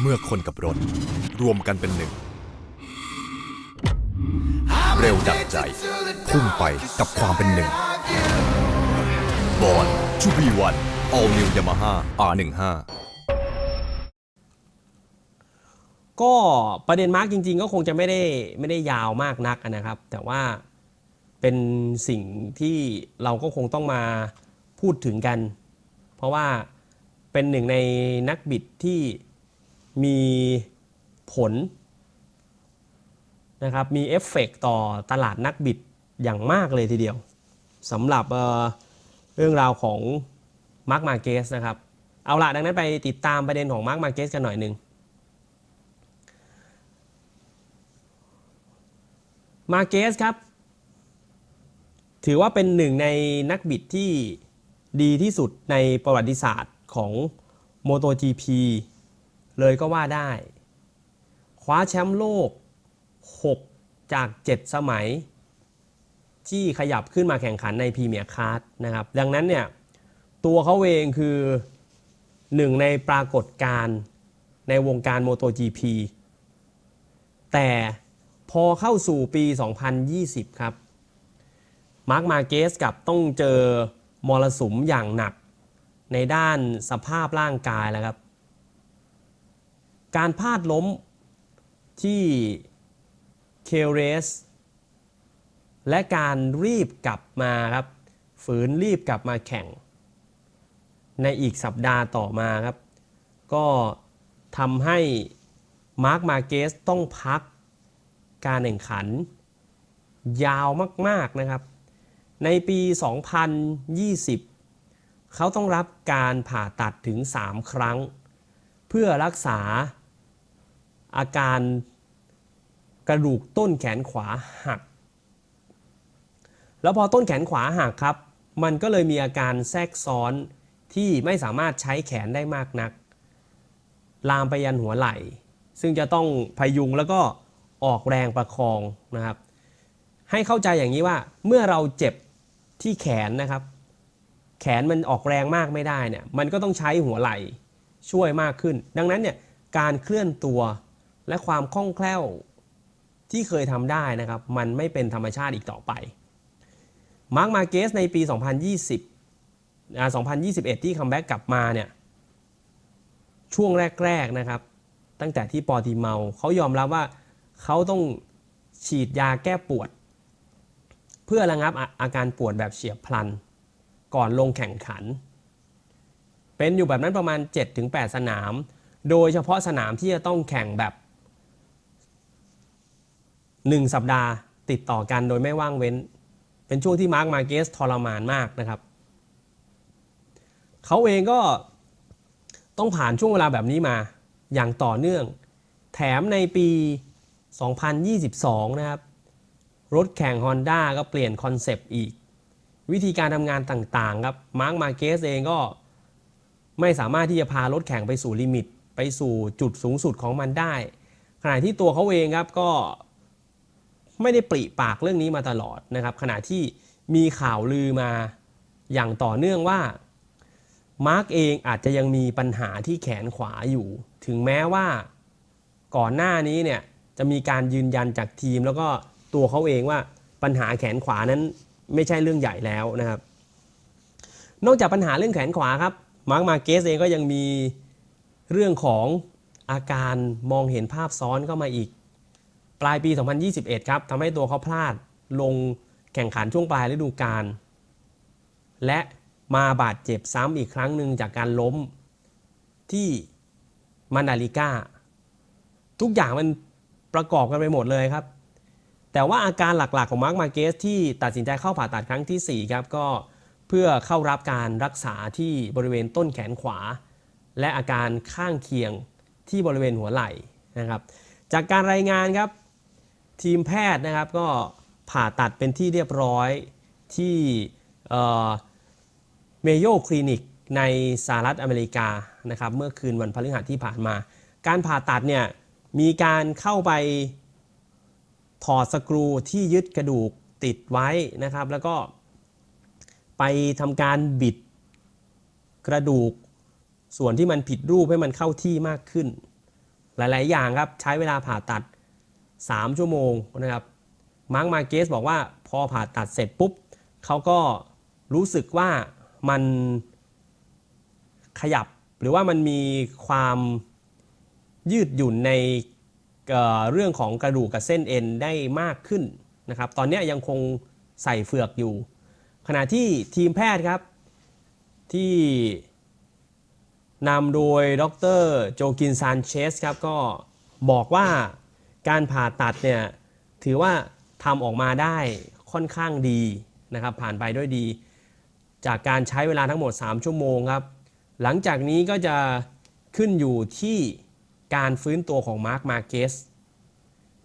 เมื่อคนกับรถ รวมกันเป็นหนึ่ง เร็วดับใจ พุ่งไปกับความเป็นหนึ่งบอลจูบีวัน All New Yamaha R15 ก็ประเด็นมาร์กจริง ๆ ก็คงจะไม่ได้ไม่ได้ยาวมากนักนะครับ แต่ว่าเป็นสิ่งที่เราก็คงต้องมาพูดถึงกัน เพราะว่าเป็นหนึ่งในนักบิดที่ มีผลนะครับมีเอฟเฟกต์ต่อตลาดนักบิดอย่างมากเลยทีเดียวสำหรับเเรื่องราวของมาร์กมาเกสนะครับ เอาละดังนั้นไปติดตามประเด็นของมาร์กมาเกสกันหน่อยหนึ่งมาเกสครับ ถือว่าเป็นหนึ่งในนักบิดที่ดีที่สุดในประวัติศาสตร์ของ MotoGP เลยก็ว่าได้ คว้าแชมป์โลก 6 จาก 7 สมัย ที่ขยับขึ้นมาแข่งขันในพรีเมียร์คาร์ดนะครับ ดังนั้นเนี่ย ตัวเขาเองคือหนึ่งในปรากฏการณ์ในวงการ MotoGP แต่พอเข้าสู่ปี 2020 ครับ มาร์คมาเกสกับต้องเจอมรสุมอย่างหนักในด้านสภาพร่างกายแล้วครับ การพลาดล้มที่เคเรสและการรีบกลับมาครับ ฝืนรีบกลับมาแข่ง ในอีกสัปดาห์ต่อมาครับ ก็ทำให้มาร์คมาเกสต้องพักการแข่งขัน ยาวมาก ๆ นะครับ ในปี 2020 เขาต้องรับการผ่าตัดถึง 3 ครั้ง เพื่อรักษา อาการกระดูกต้นแขนขวาหัก แล้วพอต้นแขนขวาหักครับ มันก็เลยมีอาการแทรกซ้อนที่ไม่สามารถใช้แขนได้มากนัก ลามไปยันหัวไหล่ ซึ่งจะต้องพยุงแล้วก็ออกแรงประคองนะครับ ให้เข้าใจอย่างนี้ว่าเมื่อเราเจ็บที่แขนนะครับ แขนมันออกแรงมากไม่ได้เนี่ยมันก็ต้องใช้หัวไหล่ช่วยมากขึ้น ดังนั้นเนี่ยการเคลื่อนตัว และความคล่องแคล่วที่เคยทำได้นะครับ มันไม่เป็นธรรมชาติอีกต่อไป มาร์คมาเกสในปี 2020อ่า2021 ที่คัมแบ็กกลับมาเนี่ย ช่วงแรก ๆ นะครับ ตั้งแต่ที่ปอติเมาเขายอมรับว่าเขาต้องฉีดยาแก้ปวด เพื่อระงับอาอาการปวดแบบเฉียบพลัน ก่อนลงแข่งขัน เป็นอยู่แบบนั้นประมาณ 7-8 สนาม โดยเฉพาะสนามที่จะต้องแข่งแบบ 1 สัปดาห์ติดต่อกันโดยไม่ว่างเว้น เป็นช่วงที่มาร์คมาเกสทรมานมากนะครับเขาเองก็ต้องผ่านช่วงเวลาแบบนี้มาอย่างต่อเนื่อง แถมในปี 2022 นะครับ รถแข่ง Honda ก็เปลี่ยนคอนเซปต์อีก วิธีการทำงานต่างๆครับมาร์คมาเกสเองก็ไม่สามารถที่จะพารถแข่งไปสู่ลิมิต ไปสู่จุดสูงสุดของมันได้ ขณะที่ตัวเขาเองครับก็ ไม่ได้ปริปากเรื่องนี้มาตลอดนะครับ ขณะที่มีข่าวลือมาอย่างต่อเนื่องว่ามาร์กเองอาจจะยังมีปัญหาที่แขนขวาอยู่ ถึงแม้ว่าก่อนหน้านี้เนี่ยจะมีการยืนยันจากทีม แล้วก็ตัวเขาเองว่าปัญหาแขนขวานั้นไม่ใช่เรื่องใหญ่แล้วนะครับ นอกจากปัญหาเรื่องแขนขวาครับมาร์กมาเกสเองก็ยังมีเรื่องของอาการมองเห็นภาพซ้อนเข้ามาอีก ปลายปี 2021 ครับทำให้ตัวเขาพลาดลงแข่งขันช่วงปลายฤดูกาลและมาบาดเจ็บซ้ำอีกครั้งหนึ่งจากการล้มที่มานาลิก้า ทุกอย่างมันประกอบกันไปหมดเลยครับ แต่ว่าอาการหลักๆของมาร์คมาเกสที่ตัดสินใจเข้าผ่าตัดครั้งที่ 4 ครับ ก็เพื่อเข้ารับการรักษาที่บริเวณต้นแขนขวา และอาการข้างเคียงที่บริเวณหัวไหล่นะครับ จากการรายงานครับ ทีมแพทย์นะครับก็ผ่าตัดเป็นที่เรียบร้อยที่เมโยคลินิกในสหรัฐอเมริกานะครับเมื่อคืนวันพฤหัสที่ผ่านมา การผ่าตัดเนี่ยมีการเข้าไปถอดสกรูที่ยึดกระดูกติดไว้นะครับ แล้วก็ไปทำการบิดกระดูกส่วนที่มันผิดรูปให้มันเข้าที่มากขึ้น หลาย ๆ อย่างครับใช้เวลาผ่าตัด 3 ชั่วโมงนะครับมาร์กมาเกสบอกว่าพอผ่าตัดเสร็จปุ๊บเขาก็รู้สึกว่ามันขยับหรือว่ามันมีความยืดหยุ่นในเเรื่องของกระดูกกับเส้นเอ็นได้มากขึ้นนะครับ ตอนนี้ยังคงใส่เฟือกอยู่ ขณะที่ทีมแพทย์ครับ ที่นำโดยดรโจกินซานเชสครับ ก็บอกว่า การผ่าตัดเนี่ยถือว่าทำออกมาได้ค่อนข้างดีนะครับ ผ่านไปด้วยดี จากการใช้เวลาทั้งหมด 3 ชั่วโมงครับ หลังจากนี้ก็จะขึ้นอยู่ที่การฟื้นตัวของมาร์คมาเกส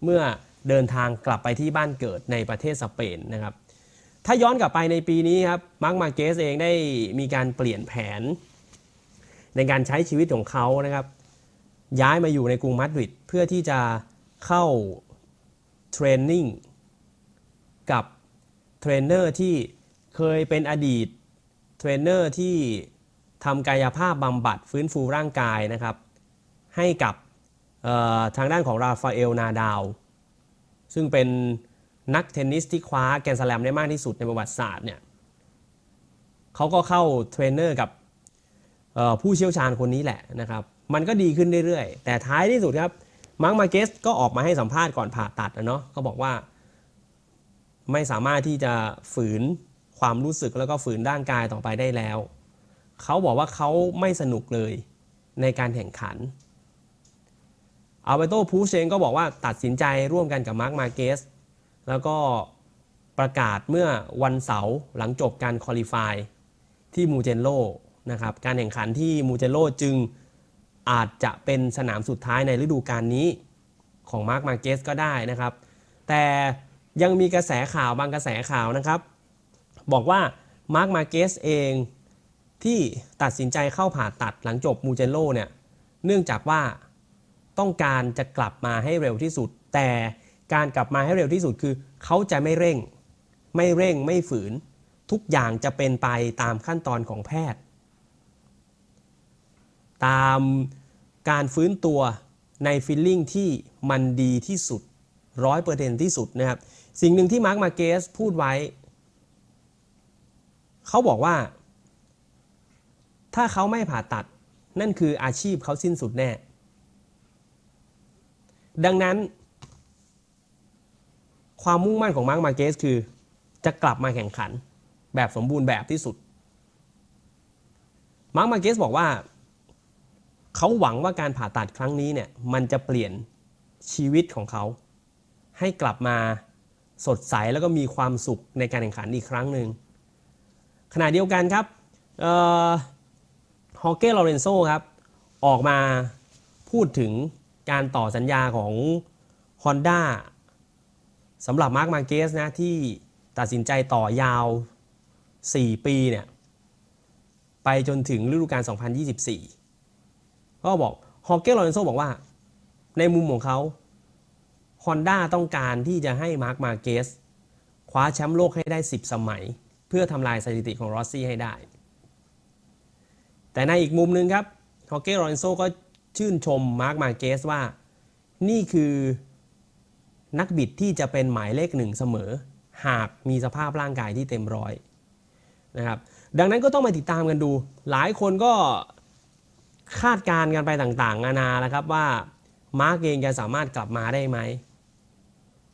เมื่อเดินทางกลับไปที่บ้านเกิดในประเทศสเปนนะครับ ถ้าย้อนกลับไปในปีนี้ครับมาร์คมาเกสเองได้มีการเปลี่ยนแผน ในการใช้ชีวิตของเขานะครับ ย้ายมาอยู่ในกรุงมาดริดเพื่อที่จะ เข้าเทรนนิ่งกับเทรนเนอร์ที่เคยเป็นอดีตเทรนเนอร์ที่ทำกายภาพบำบัดฟื้นฟูร่างกายนะครับ ให้กับทางด้านของราฟาเอลนาดาว ซึ่งเป็นนักเทนนิสที่คว้าแกนสแลมได้มากที่สุดในประวัติศาสตร์เนี่ยเขาก็เข้าเทรนเนอร์กับผู้เชี่ยวชาญคนนี้แหละนะครับ มันก็ดีขึ้นเรื่อยๆ แต่ท้ายที่สุดครับ มาร์คมาเกสก็ออกมาให้สัมภาษณ์ก่อนผ่าตัดนะเนาะก็บอกว่า ไม่สามารถที่จะฝืนความรู้สึกแล้วก็ฝืนร่างกายต่อไปได้แล้ว เขาบอกว่าเขาไม่สนุกเลยในการแข่งขันอัลเบโตพูเชงก็บอกว่าตัดสินใจร่วมกันกับมาร์คมาเกสแล้วก็ประกาศเมื่อวันเสาร์หลังจบการคอลิฟายที่มูเจนโลนะครับการแข่งขันที่มูเจนโลจึง อาจจะเป็นสนามสุดท้ายในฤดูกาลนี้ของมาร์คมาเกสก็ได้นะครับ แต่ยังมีกระแสข่าวบางกระแสข่าวนะครับ บอกว่ามาร์คมาเกสเองที่ตัดสินใจเข้าผ่าตัดหลังจบมูเจโลเนี่ยเนื่องจากว่าต้องการจะกลับมาให้เร็วที่สุด แต่การกลับมาให้เร็วที่สุดคือ เขาจะไม่เร่ง ไม่เร่งไม่ฝืน ทุกอย่างจะเป็นไปตามขั้นตอนของแพทย์ ตามการฟื้นตัวในฟิลลิ่งที่มันดีที่สุดร้อยเปอร์เซ็นที่สุดนะครับ สิ่งหนึ่งที่มาร์คมาเกสพูดไว้ เขาบอกว่า ถ้าเขาไม่ผ่าตัดนั่นคืออาชีพเขาสิ้นสุดแน่ ดังนั้น ความมุ่งมั่นของมาร์คมาเกสคือ จะกลับมาแข่งขันแบบสมบูรณ์แบบที่สุด มาร์คมาเกสบอกว่า เขาหวังว่าการผ่าตัดครั้งนี้เนี่ยมันจะเปลี่ยนชีวิตของเขา ให้กลับมาสดใสแล้วก็มีความสุขในการแข่งขันอีกครั้งหนึ่งขณะเดียวกันครับฮอเก้ลอเรนโซครับออกมาพูดถึงการต่อสัญญาของ Honda สำหรับมาร์คมาเกสนะที่ตัดสินใจต่อยาว 4 ปีเนี่ยไปจนถึงฤดูกาล2024 ก็บอกฮอเก้ลอเรนโซบอกว่า ในมุมของเขา Honda ต้องการที่จะให้มาร์คมาเกสคว้าแชมป์โลกให้ได้ 10 สมัย เพื่อทำลายสถิติของรอสซี่ให้ได้ แต่ในอีกมุมหนึ่งครับฮอเก้ลอเรนโซก็ชื่นชมมาร์คมาเกสว่า นี่คือนักบิดที่จะเป็นหมายเลขหนึ่งเสมอ หากมีสภาพร่างกายที่เต็มร้อยนะครับดังนั้นก็ต้องมาติดตามกันดู หลายคนก็ คาดการณ์กันไปต่างๆนานาแล้วครับว่ามาร์กเองจะสามารถกลับมาได้ไหม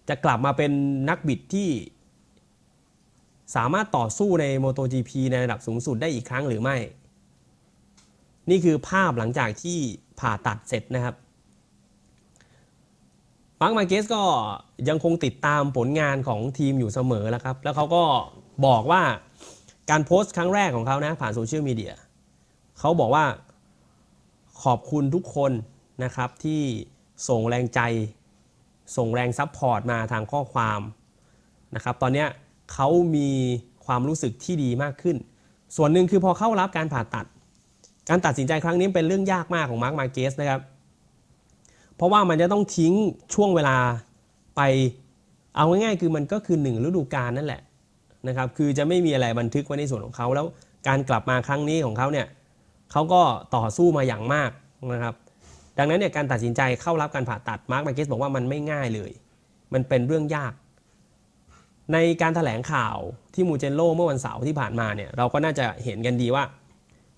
จะกลับมาเป็นนักบิดที่ สามารถต่อสู้ใน MotoGP ในระดับสูงสุดได้อีกครั้งหรือไม่ นี่คือภาพหลังจากที่ผ่าตัดเสร็จนะครับมาร์คมาเกสก็ยังคงติดตามผลงานของทีมอยู่เสมอแล้วครับ แล้วเขาก็บอกว่าการโพสต์ครั้งแรกของเขานะผ่านโซเชียลมีเดียเขาบอกว่า ขอบคุณทุกคนนะครับที่ส่งแรงใจ ส่งแรงซัพพอร์ตมาทางข้อความนะครับ ตอนนี้เขามีความรู้สึกที่ดีมากขึ้น ส่วนหนึ่งคือพอเข้ารับการผ่าตัด การตัดสินใจครั้งนี้เป็นเรื่องยากมากของมาร์คมาเกสนะครับ เพราะว่ามันจะต้องทิ้งช่วงเวลาไปเอาง่ายๆ คือมันก็คือหนึ่งฤดูกาลนั่นแหละนะครับ คือจะไม่มีอะไรบันทึกไว้ในส่วนของเขาแล้วการกลับมาครั้งนี้ของเขาเนี่ย เขาก็ต่อสู้มาอย่างมากนะครับ ดังนั้นเนี่ยการตัดสินใจเข้ารับการผ่าตัดมาร์คมาเกสบอกว่ามันไม่ง่ายเลย มันเป็นเรื่องยาก ในการถแถลงข่าวที่มูเจนโลเมื่อวันเสาร์ที่ผ่านมาเนี่ยเราก็น่าจะเห็นกันดีว่า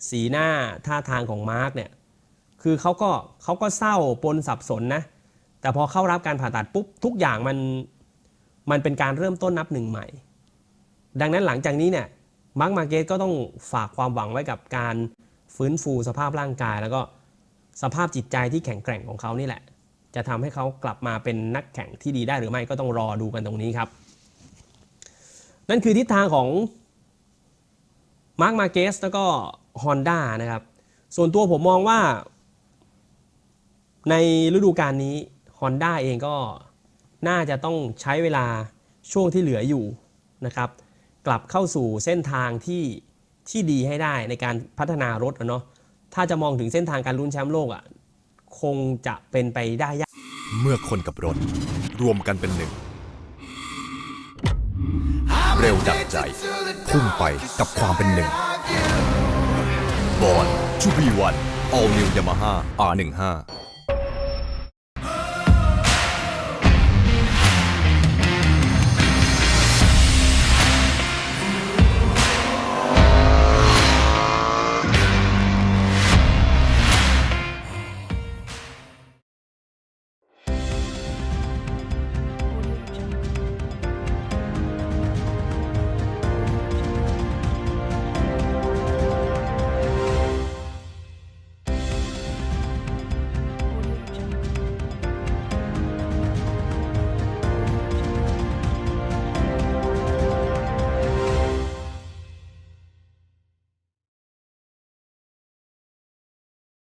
สีหน้าท่าทางของมาร์คเนี่ยคือเขาก็เขาก็เศร้าปนสับสนนะแต่พอเข้ารับการผ่าตัดปุ๊บทุกอย่างมันมันเป็นการเริ่มต้นนับหนึ่งใหม่ ดังนั้นหลังจากนี้เนี่ยมาร์คมาเกสก็ต้องฝากความหวังไว้กับการ ฟื้นฟูสภาพร่างกาย แล้วก็สภาพจิตใจที่แข็งแกร่งของเขานี่แหละ จะทำให้เขากลับมาเป็นนักแข่งที่ดีได้หรือไม่ก็ต้องรอดูกันตรงนี้ครับ นั่นคือทิศทางของมาร์คมาเกสแล้วก็ Honda นะครับ ส่วนตัวผมมองว่า ในฤดูกาลนี้ Honda เองก็น่าจะต้องใช้เวลาช่วงที่เหลืออยู่นะครับ กลับเข้าสู่เส้นทางที่ ที่ดีให้ได้ในการพัฒนารถเนาะถ้าจะมองถึงเส้นทางการลุ้นแชมป์โลกอะคงจะเป็นไปได้ยาก เมื่อคนกับรถ รวมกันเป็นหนึ่ง เร็วดับใจ พุ่งไปกับความเป็นหนึ่งบอลชูบีวัน All New Yamaha R15